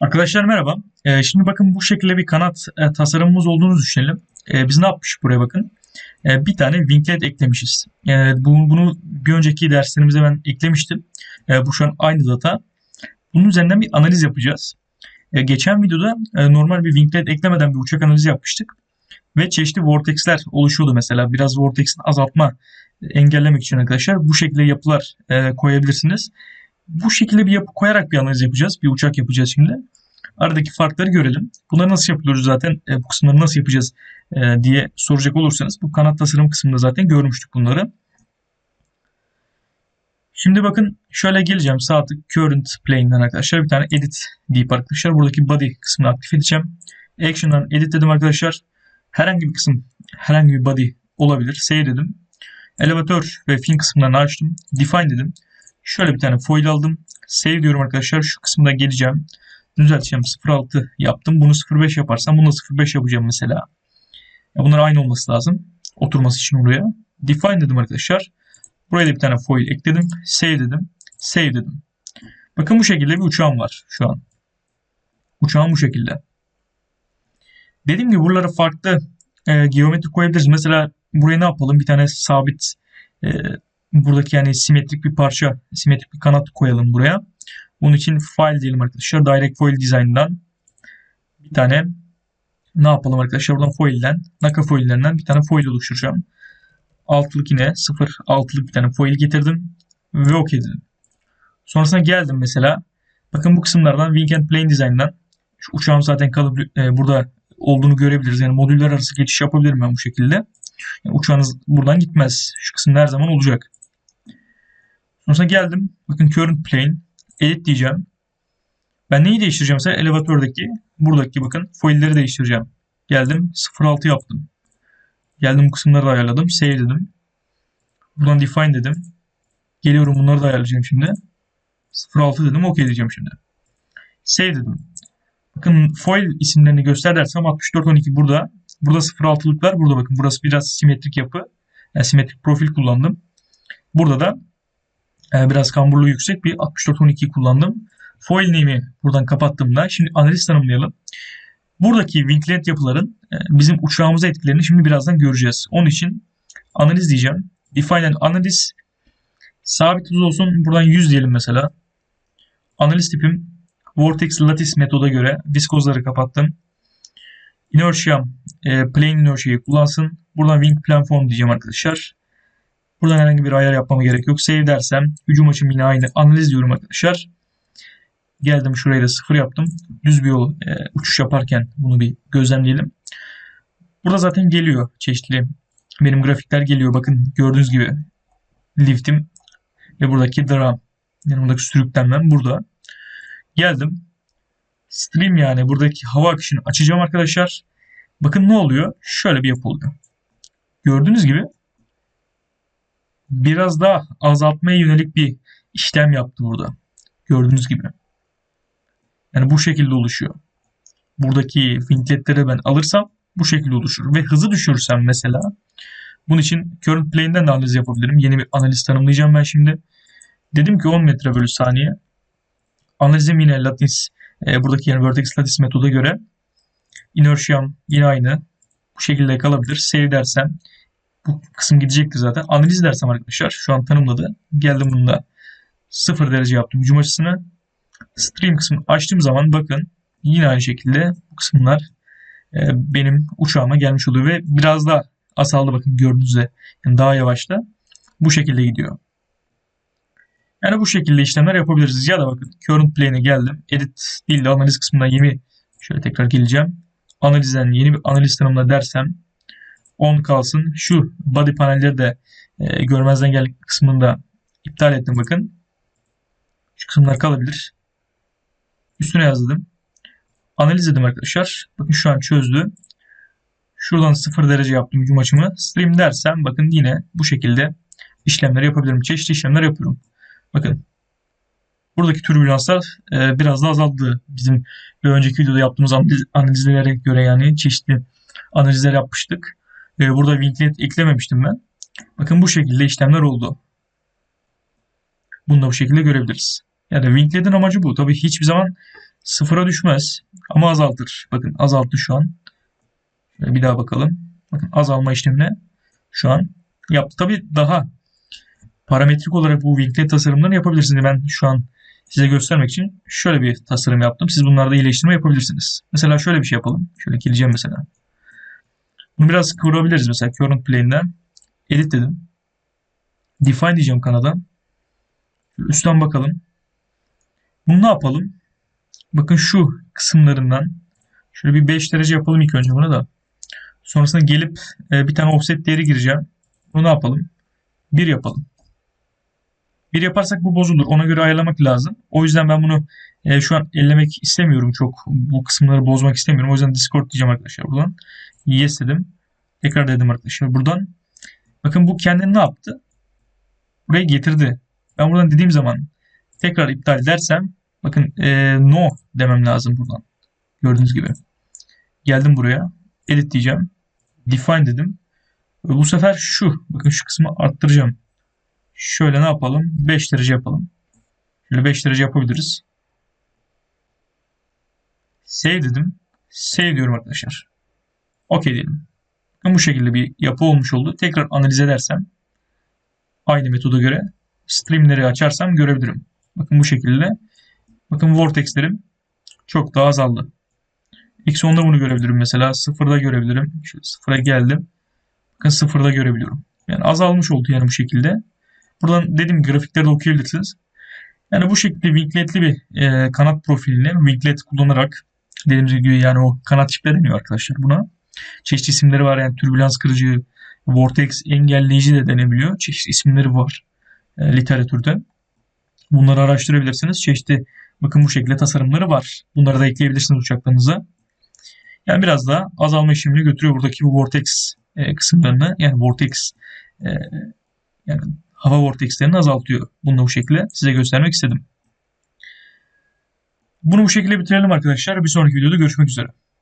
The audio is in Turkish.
Arkadaşlar merhaba. Ee, şimdi bakın bu şekilde bir kanat e, tasarımımız olduğunu düşünelim. Ee, biz ne yapmışız buraya bakın. Ee, bir tane winglet eklemişiz. Ee, bu, bunu bir önceki derslerimize ben eklemiştim. Ee, bu şu an aynı data. Bunun üzerinden bir analiz yapacağız. Ee, geçen videoda e, normal bir winglet eklemeden bir uçak analizi yapmıştık. Ve çeşitli vortexler oluşuyordu mesela. Biraz vortexin azaltma engellemek için arkadaşlar bu şekilde yapılar e, koyabilirsiniz. Bu şekilde bir yapı koyarak bir analiz yapacağız. Bir uçak yapacağız şimdi. Aradaki farkları görelim. Bunları nasıl yapıyoruz zaten, e, bu kısımları nasıl yapacağız e, diye soracak olursanız bu kanat tasarım kısmında zaten görmüştük bunları. Şimdi bakın şöyle geleceğim sağ tık current plane'den arkadaşlar bir tane edit deyip arkadaşlar buradaki body kısmını aktif edeceğim. Action'dan edit dedim arkadaşlar. Herhangi bir kısım, herhangi bir body olabilir. Save dedim. Elevatör ve fin kısımlarını açtım. Define dedim. Şöyle bir tane foil aldım. Save diyorum arkadaşlar. Şu kısımda geleceğim. Düzelteceğim. 0.6 yaptım. Bunu 0.5 yaparsam bunu 0.5 yapacağım mesela. Ya bunlar aynı olması lazım. Oturması için oraya. Define dedim arkadaşlar. Buraya da bir tane foil ekledim. Save dedim. Save dedim. Bakın bu şekilde bir uçağım var şu an. Uçağım bu şekilde. Dediğim gibi buralara farklı e, geometri koyabiliriz. Mesela buraya ne yapalım? Bir tane sabit e, buradaki yani simetrik bir parça, simetrik bir kanat koyalım buraya. Bunun için file diyelim arkadaşlar. Direct Foil Design'dan bir tane ne yapalım arkadaşlar? Buradan foil'den, naka foil'lerinden bir tane foil oluşturacağım. Altılık yine 0 altılık bir tane foil getirdim ve OK dedim. Sonrasında geldim mesela. Bakın bu kısımlardan Wing and Plane Design'dan şu uçağım zaten kalıp e, burada olduğunu görebiliriz. Yani modüller arası geçiş yapabilirim ben bu şekilde. Yani uçağınız buradan gitmez. Şu kısım her zaman olacak. Sonrasında geldim. Bakın current plane. Edit diyeceğim. Ben neyi değiştireceğim mesela? Elevatördeki, buradaki bakın foilleri değiştireceğim. Geldim 0.6 yaptım. Geldim bu kısımları da ayarladım. Save dedim. Buradan define dedim. Geliyorum bunları da ayarlayacağım şimdi. 0.6 dedim. OK diyeceğim şimdi. Save dedim. Bakın foil isimlerini göster dersem 6412 burada. Burada 0.6'lıklar. Burada bakın burası biraz simetrik yapı. Yani simetrik profil kullandım. Burada da e, biraz kamburluğu yüksek bir 6412 kullandım. Foil name'i buradan kapattığımda şimdi analiz tanımlayalım. Buradaki winglet yapıların e, bizim uçağımıza etkilerini şimdi birazdan göreceğiz. Onun için analiz diyeceğim. Define analiz sabit hız olsun. Buradan 100 diyelim mesela. Analiz tipim Vortex Lattice metoda göre viskozları kapattım. Inertia, e, plane inertia'yı kullansın. Buradan wing plan form diyeceğim arkadaşlar. Buradan herhangi bir ayar yapmama gerek yok. Save dersem hücum açım yine aynı. Analiz diyorum arkadaşlar. Geldim şuraya da sıfır yaptım. Düz bir yol e, uçuş yaparken bunu bir gözlemleyelim. Burada zaten geliyor çeşitli benim grafikler geliyor. Bakın gördüğünüz gibi liftim ve buradaki dram yani buradaki sürüklenmem burada. Geldim. Stream yani buradaki hava akışını açacağım arkadaşlar. Bakın ne oluyor? Şöyle bir yapı oluyor. Gördüğünüz gibi biraz daha azaltmaya yönelik bir işlem yaptı burada. Gördüğünüz gibi. Yani bu şekilde oluşuyor. Buradaki wingletleri ben alırsam bu şekilde oluşur. Ve hızı düşürürsem mesela bunun için current plane'den de analiz yapabilirim. Yeni bir analiz tanımlayacağım ben şimdi. Dedim ki 10 metre bölü saniye. Analizim yine Lattice, e, buradaki yani Vertex Lattice metoda göre. Inertiam yine aynı. Bu şekilde kalabilir. Save dersem bu kısım gidecektir zaten. Analiz dersem arkadaşlar şu an tanımladı. Geldim bunda 0 derece yaptım hücum açısını. Stream kısmını açtığım zaman bakın yine aynı şekilde bu kısımlar e, benim uçağıma gelmiş oluyor ve biraz daha asaldı bakın gördüğünüzde yani daha yavaşta bu şekilde gidiyor. Yani bu şekilde işlemler yapabiliriz. Ya da bakın current plane'e geldim. Edit değil de analiz kısmına yeni şöyle tekrar geleceğim. Analizden yeni bir analiz tanımla dersem 10 kalsın. Şu body panelleri de e, görmezden gel kısmında iptal ettim bakın. Şu kısımlar kalabilir. Üstüne yazdım. Analiz dedim arkadaşlar. Bakın şu an çözdü. Şuradan 0 derece yaptım hücum açımı. Stream dersem bakın yine bu şekilde işlemler yapabilirim. Çeşitli işlemler yapıyorum. Bakın. Buradaki türbülanslar e, biraz daha azaldı. Bizim bir önceki videoda yaptığımız analiz, analizlere göre yani çeşitli analizler yapmıştık. E, burada winglet eklememiştim ben. Bakın bu şekilde işlemler oldu. Bunu da bu şekilde görebiliriz. Yani winglet'in amacı bu. Tabii hiçbir zaman Sıfıra düşmez ama azaltır. Bakın azalttı şu an. Bir daha bakalım. Bakın azalma işlemini şu an yaptı. Tabii daha parametrik olarak bu winglet tasarımlarını yapabilirsiniz. Ben şu an size göstermek için şöyle bir tasarım yaptım. Siz bunlarda iyileştirme yapabilirsiniz. Mesela şöyle bir şey yapalım. Şöyle kileceğim mesela. Bunu biraz kıvırabiliriz mesela current plane'den. Edit dedim. Define diyeceğim kanadan. Üstten bakalım. Bunu ne yapalım? Bakın şu kısımlarından şöyle bir 5 derece yapalım ilk önce bunu da. Sonrasında gelip e, bir tane offset değeri gireceğim. Bunu ne yapalım? 1 yapalım. 1 yaparsak bu bozulur. Ona göre ayarlamak lazım. O yüzden ben bunu e, şu an ellemek istemiyorum çok. Bu kısımları bozmak istemiyorum. O yüzden Discord diyeceğim arkadaşlar buradan. Yes dedim. Tekrar dedim arkadaşlar buradan. Bakın bu kendini ne yaptı? Buraya getirdi. Ben buradan dediğim zaman tekrar iptal dersem bakın e, no demem lazım buradan. Gördüğünüz gibi. Geldim buraya. Edit diyeceğim. Define dedim. Bu sefer şu. Bakın şu kısmı arttıracağım. Şöyle ne yapalım? 5 derece yapalım. Şöyle 5 derece yapabiliriz. Save dedim. Save diyorum arkadaşlar. OK diyelim. Bu şekilde bir yapı olmuş oldu. Tekrar analiz edersem aynı metoda göre streamleri açarsam görebilirim. Bakın bu şekilde. Bakın vortexlerim çok daha azaldı. X10'da bunu görebilirim mesela. Sıfırda görebilirim. Şöyle sıfıra geldim. Bakın sıfırda görebiliyorum. Yani azalmış oldu yani bu şekilde. Buradan dediğim grafikleri de okuyabilirsiniz. Yani bu şekilde wingletli bir e, kanat profilini winglet kullanarak dediğimiz gibi yani o kanat çipleri deniyor arkadaşlar buna. Çeşitli isimleri var yani türbülans kırıcı, vortex engelleyici de denebiliyor. Çeşitli isimleri var e, literatürde. Bunları araştırabilirsiniz. Çeşitli bakın bu şekilde tasarımları var. Bunları da ekleyebilirsiniz uçaklarınıza. Yani biraz daha azalma işlemini götürüyor buradaki bu vortex e, kısımlarını. Yani vortex e, yani hava vortexlerini azaltıyor. Bunu da bu şekilde size göstermek istedim. Bunu bu şekilde bitirelim arkadaşlar. Bir sonraki videoda görüşmek üzere.